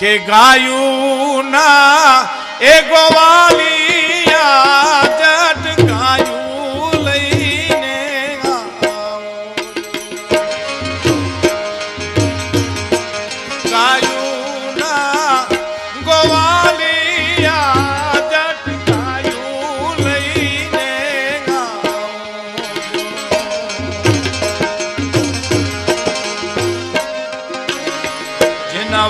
કે ગાયું ના એ ગોવાલિયા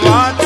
જેના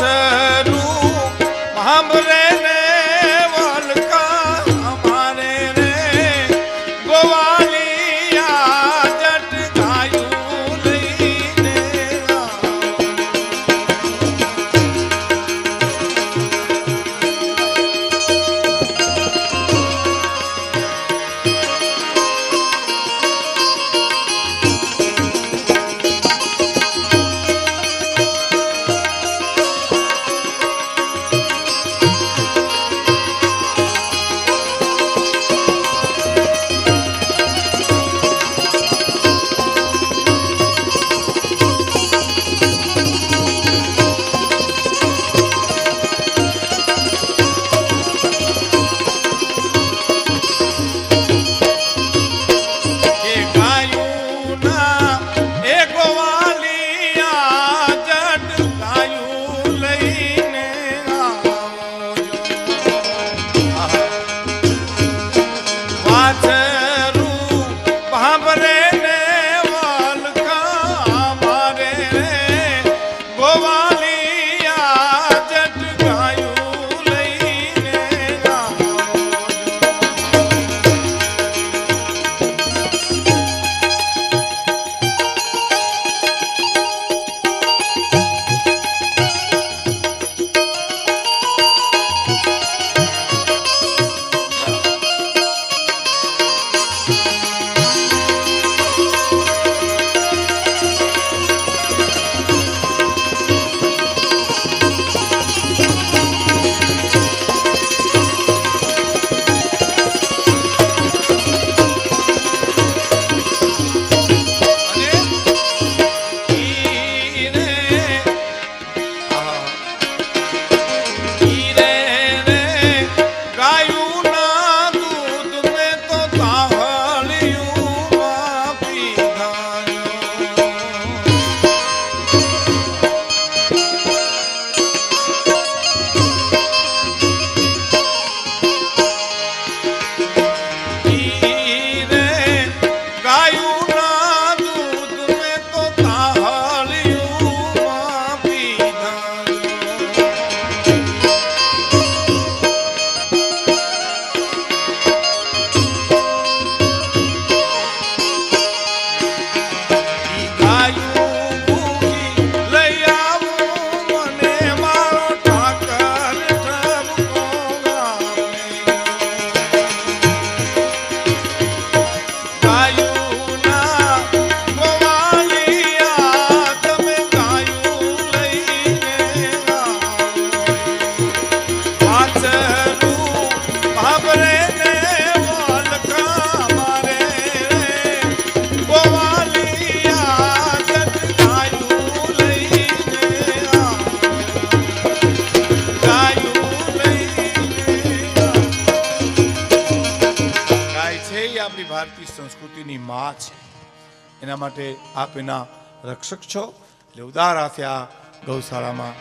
એના માટે આપ એના રક્ષક છો. એટલે ઉદાર હાથે આ ગૌશાળામાં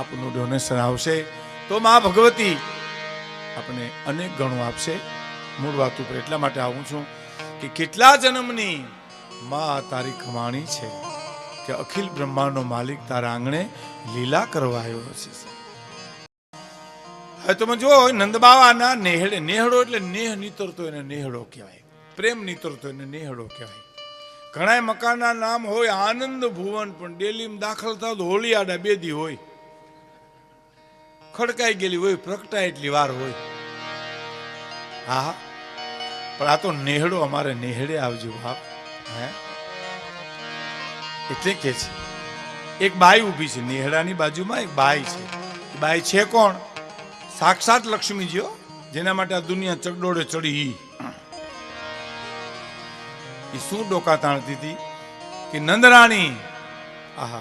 આપનું ડોનેશન આવશે. તો મા ભગવતી આપણને અનેક ગણું આપશે. મૂળ વાત ઉપર એટલા માટે આવું છું કે કેટલા જન્મની મા તારી કમાણી છે કે અખિલ બ્રહ્માંડનો માલિક તારા આંગણે લીલા કરવા આવ્યો છે હવે તમે જુઓ, નંદબાવાના નેહડે નેહડો એટલે નેહ નીતરતો એને નેહડો કહેવાય. પ્રેમ નીતરતો એને નેહડો કહેવાય. ઘણા મકાનના નામ હોય, આનંદ ભુવન, પણ ડેલીમાં દાખલ થાવ તો હોળી આડા બેદી હોય. ખડકાઈ ગયેલી હોય, પ્રગટાય એટલી વાર હોય. હા. પણ આ તો નેહડો અમારે નેહડે આવજો, બાપ. હે? એટલે કે છે, એક બાઈ ઊભી છે, નેહડાની બાજુમાં એક બાઈ છે. બાઈ છે કોણ? સાક્ષાત લક્ષ્મીજીઓ જેના માટે આ દુનિયા ચગડોળે ચડી એ શું ડોકા તાણતી હતી કે નંદરાણી? આહા.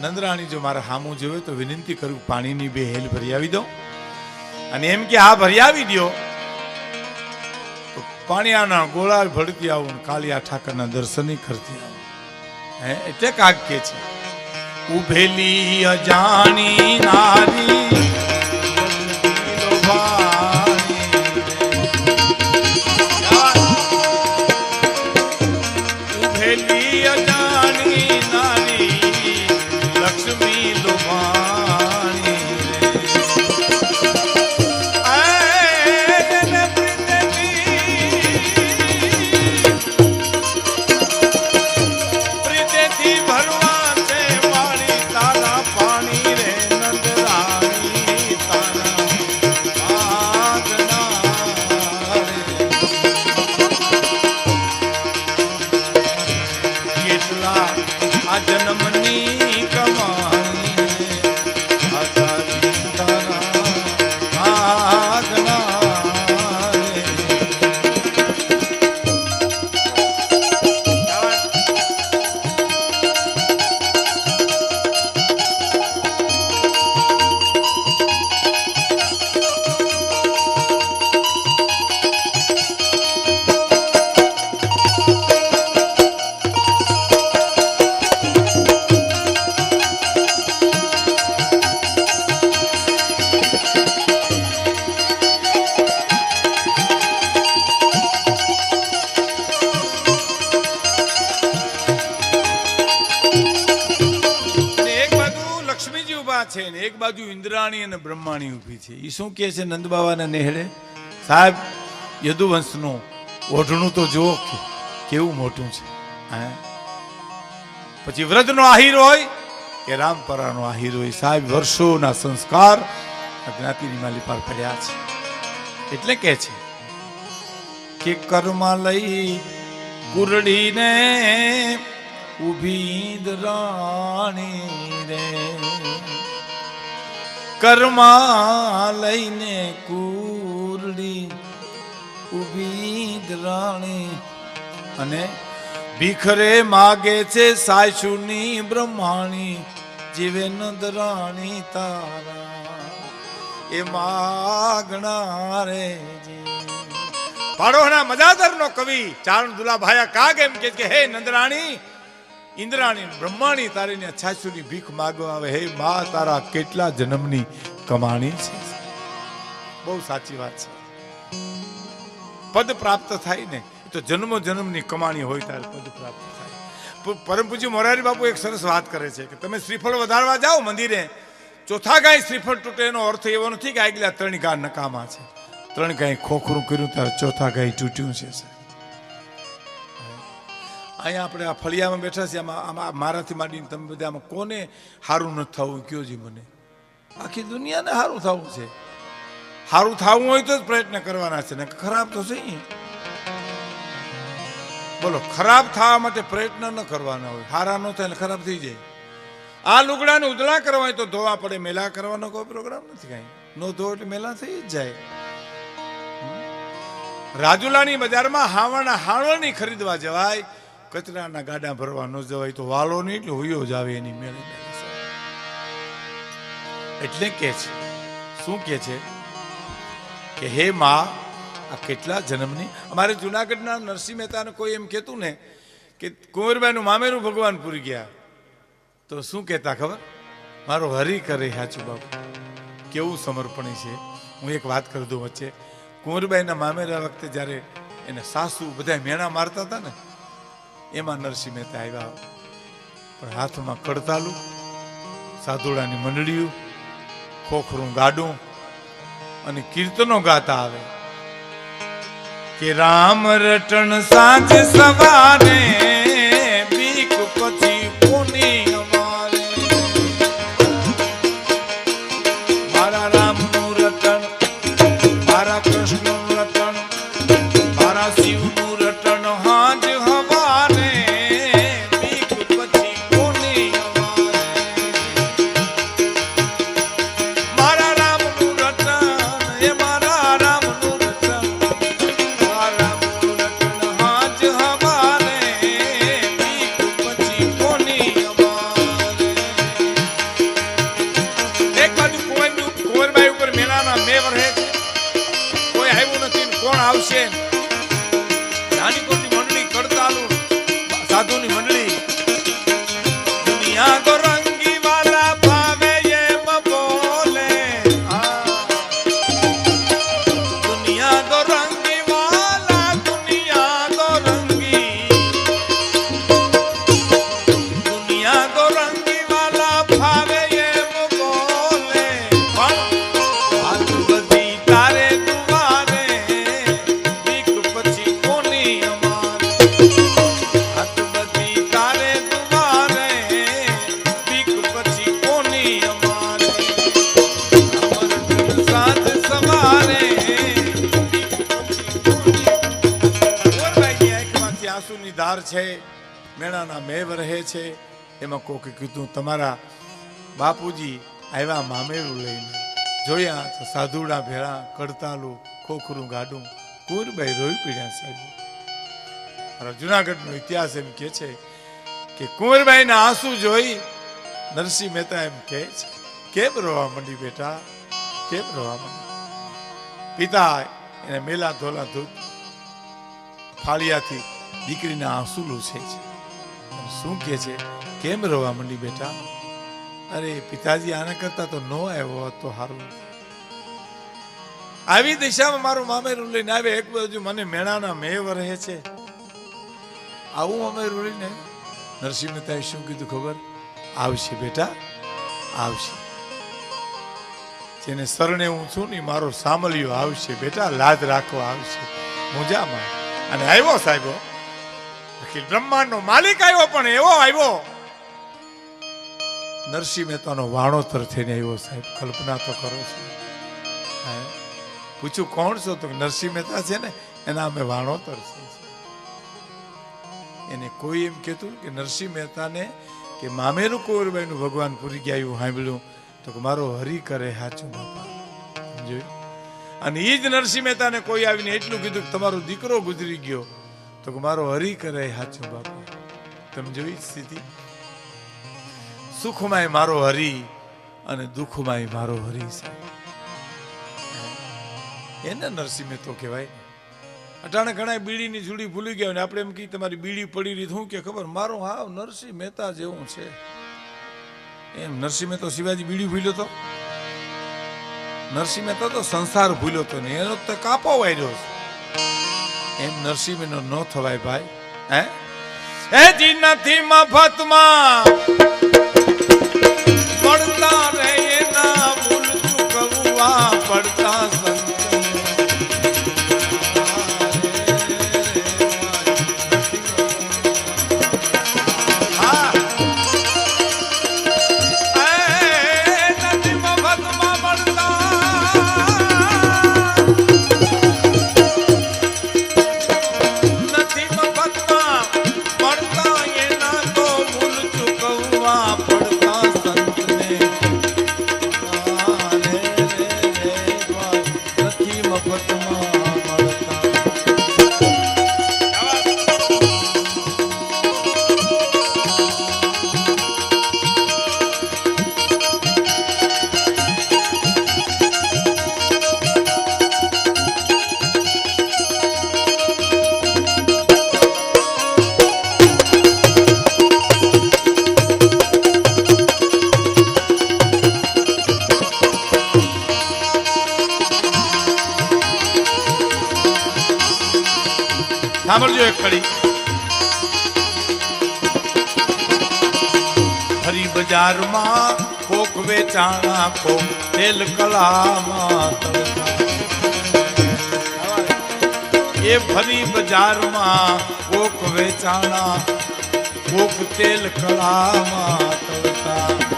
નંદરાણી જો મારે હામું જોવે તો વિનંતી કરું, પાણીની બે હેલ ભરી આવી દો અને એમ કે આ ભરી આવી દો તો પાણીયાના ગોળા ભળતી આવું કાલિયા ઠાકરના દર્શનય કરતી આવું. હે, એટલે કાક કે છે. ઉભેલી અજાણી નારી ઉભેલી બાજુ ઇન્દ્રાણી અને બ્રહ્માણી ઊભી છે. એ શું કહે છે નંદ બાવાના નેહડે સાહેબ, યદુવંશનું ઓઢણું તો જુઓ કેવું મોટું છે. હે? પછી વ્રજનો આહીર હોય કે રામપરાનો આહીર હોય. સાહેબ, વર્ષોના સંસ્કાર અજ્ઞાતિની માલી પાર પડ્યા છે. એટલે કે છે કે કર્મા લઈ કુરડીને ઊભી રાણી રે. કર્મા લઈને કુરડી ઊભી રાણી. અને ભીખરે માગે છે સાસુની બ્રહ્માણી જીવે નંદરાણી તારા. એ માગણા રે પાડોના મજાદરનો કવિ ચારણ દુલાભાયા કાગ એમ કે, હે નંદરાણી ઇન્દ્રાણી, બ્રહ્માણી તારીને છાસુની ભીખ માગવા આવે. હે મા, તારા કેટલા જન્મની કમાણી છે? બહુ સાચી વાત છે. પદ પ્રાપ્ત થાય ને તો જન્મો જન્મની કમાણી હોય ત્યારે પદ પ્રાપ્ત થાય. પરમ પૂજ્ય મોરારી બાપુ એક સરસ વાત કરે છે કે તમે શ્રીફળ વધારવા જાઓ મંદિરે. ચોથા ગાય શ્રીફળ તૂટે એનો અર્થ એવો નથી કે આગલા ત્રણ ગાય નકામા છે. ત્રણ ગાય ખોખરું કર્યું, ત્યારે ચોથા ગાય તૂટ્યું છે. અહીંયા આપણે આ ફળિયામાં બેઠા છીએ, આમાં આમાં મારાથી માંડીને તમે બધા આમાં કોને સારું નથી થવું, કયો જી મને? આખી દુનિયાને સારું થવું છે. સારું થવું હોય તો જ પ્રયત્ન કરવાના છે, ને ખરાબ તો છે બોલો, ખરાબ થવા માટે પ્રયત્ન ન કરવાના હોય. સારા ન થાય ખરાબ થઈ જાય. આ લુગડાને ઉદળા કરવા હોય તો ધોવા પડે, મેલા કરવાનો કોઈ પ્રોગ્રામ નથી કાંઈ. નો ધો એટલે મેલા થઈ જ જાય. રાજુલાની બજારમાં હાવણ હાવણની ખરીદવા જવાય. કચરાના ગાડા ભરવા ન જવાય તો વાલો નહીં, એટલે હુયો જ આવે એની મેળે એટલે કે છે, શું કે છે? કે હે માં, આ કેટલા જન્મની? અમારે જુનાગઢના નરસિંહ મહેતાને કોઈ એમ કહેતું ને કે કુંવરબાઈનું મામેરું ભગવાન પૂરી ગયા. તો શું કહેતા ખબર? મારો હરી કરે હાચું બાપુ. કેવું સમર્પણ છે. હું એક વાત કરી દઉં વચ્ચે. કુંવરબાઈના મામેરા વખતે જ્યારે એને સાસુ બધા મેણા મારતા હતા ને એમાં નરસિંહ મહેતા આવ્યા. પણ હાથમાં કડતાલું, સાધુડાની મંડળીઓ ખોખરું ગાડું અને કીર્તનો ગાતા આવે. કે રામ રટણ સાંજ સવારે છે મેણાના મેવ રહે છે, એમાં કોકે કીધું, તમારા બાપુજી આવ્યા મામેરું લઈને. જોયા તો સાધુડા ભેળા કડતાલું ખોખરું ગાડું. કુંવરબાઈ રોઈ પીડ્યા સાહેબ. મારા જુનાગઢનો ઇતિહાસ એમ કે છે કે કુંવરબાઈના આંસુ જોઈ નરસિંહ મહેતા એમ કહે છે, કેમ રોવા માંડી બેટા? કેમ રોવા માંડી? પિતા એને મેલા ધોલા ધૂત ફાળિયાથી દીકરીના આંસુ લૂછે છે. શું કહે છે? કેમ રવા મંડી બેટા? અરે, પિતાજી આના કરતા તો નો આવ્યો તો સારું આવી દિશામાં મારું મામેરું લઈને આવે, એક બાજુ મને મેણાના મેવ રહે છે. આવું મામેરું લઈને નરસિંહ મહેતાએ શું કીધું ખબર? આવશે બેટા, આવશે. જેને શરણે હું છું ને મારો સામલિયો આવશે બેટા લાજ રાખવા આવશે. મુજામાં. અને આવ્યો સાહેબો અખિલ બ્રહ્માંડનો માલિક આવ્યો પણ એવો આવ્યો. નરસિંહ મહેતાનો વાણોતર થઈને આવ્યો સાહેબ, કલ્પના તો કરો છો? પૂછ્યું કોણ છો? તો નરસિંહ મહેતા છે ને, એના અમે વાણોતર છે. એને કોઈ એમ કહેતું કે નરસિંહ મહેતાને કે મામેરું કુંવરબાઈનું ભગવાન પૂરી ગયા એવું સાંભળ્યું, તો કે મારો હરી કરે સાચું બાપા. જોયું અને એ જ નરસિંહ મહેતાને કોઈ આવીને એટલું કીધું કે તમારો દીકરો ગુજરી ગયો. તો મારો હરી કરે હાચું બાપા. તમે જોઈ સ્થિતિ સુખમાંય મારો હરી અને દુઃખમાંય મારો હરી છે એને નરસિંહ મહેતો કહેવાય અટાણે ઘણા બીડીની જુડી ભૂલી ગયા આપણે એમ કહી તમારી બીડી પડી રહી શું કે ખબર? મારો હાવ નરસિંહ મહેતા જેવું છે. એમ, નરસિંહ મહેતો શિવાજી બીડી ભૂલ્યો તો? નરસિંહ મહેતા તો સંસાર ભૂલ્યો તો ને એનો તો કાપો વાયરો છે એમ નરસિંહ નો ન થવાય ભાઈ હે? એ જી નથી મફતમાં પડતા વેચાણા તેલ કલામાં એ ફરી બજારમાં કોક વેચાણા કોક તેલ કલામાં તળતા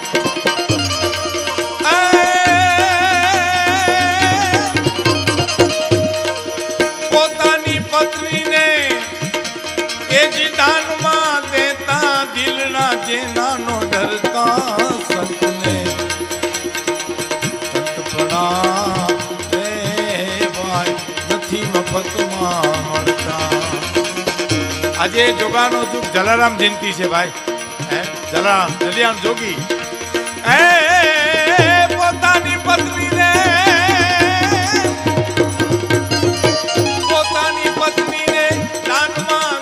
માં મળતા આજે જોગાનો દુઃખ જલારામ જયંતિ છે ભાઈ. જલારામ જલિયામ જોગી. એ પોતાની પત્ની ને પોતાની પત્ની ને દાનમાં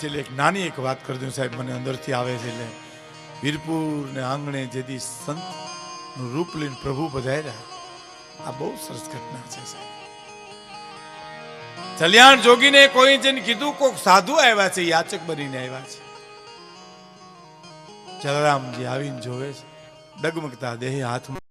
છેલ્લે એક નાની એક વાત કરી દઉં સાહેબ, મને અંદરથી આવે છે એટલે. વીરપુર ને આંગણે જેથી સંતનું રૂપ લઈને પ્રભુ પધાર્યા આ બહુ સરસ ઘટના છે સાહેબ. કલ્યાણ જોગીને કોઈ જઈને કીધું કોક સાધુ આવ્યા છે, યાચક બનીને આવ્યા છે. જલારામજી આવીને જોવે છે, ડગમગતા દેહ હાથમાં